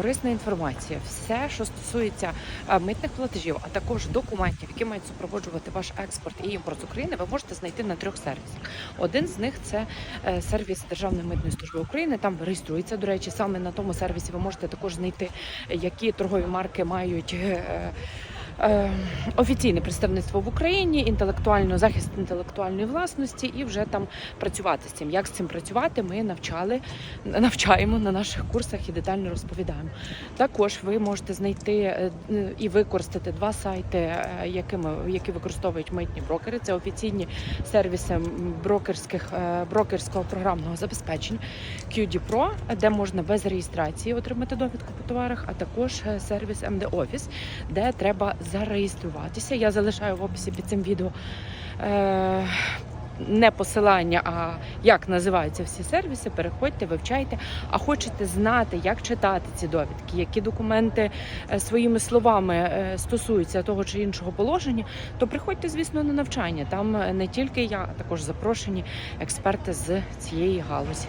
Корисна інформація, все, що стосується е, митних платежів, а також документів, які мають супроводжувати ваш експорт і імпорт з України, ви можете знайти на трьох сервісах. Один з них це е, сервіс Державної митної служби України. Там реєструється. До речі, саме на тому сервісі ви можете також знайти, які торгові марки мають. Е, Офіційне представництво в Україні, інтелектуально захист інтелектуальної власності, і вже там працювати з цим. Як з цим працювати, ми навчали, навчаємо на наших курсах і детально розповідаємо. Також ви можете знайти е, і використати два сайти, е, якими які використовують митні брокери. Це офіційні сервіси брокерських брокерського програмного забезпечення QD Pro, де можна без реєстрації отримати довідку по товарах, а також сервіс MD Office, де треба зареєструватися. Я залишаю в описі під цим відео. Е, не посилання, а як називаються всі сервіси, переходьте, вивчайте. А хочете знати, як читати ці довідки, які документи е, своїми словами е, стосуються того чи іншого положення, то приходьте, звісно, на навчання. Там е, не тільки я, а також запрошені експерти з цієї галузі.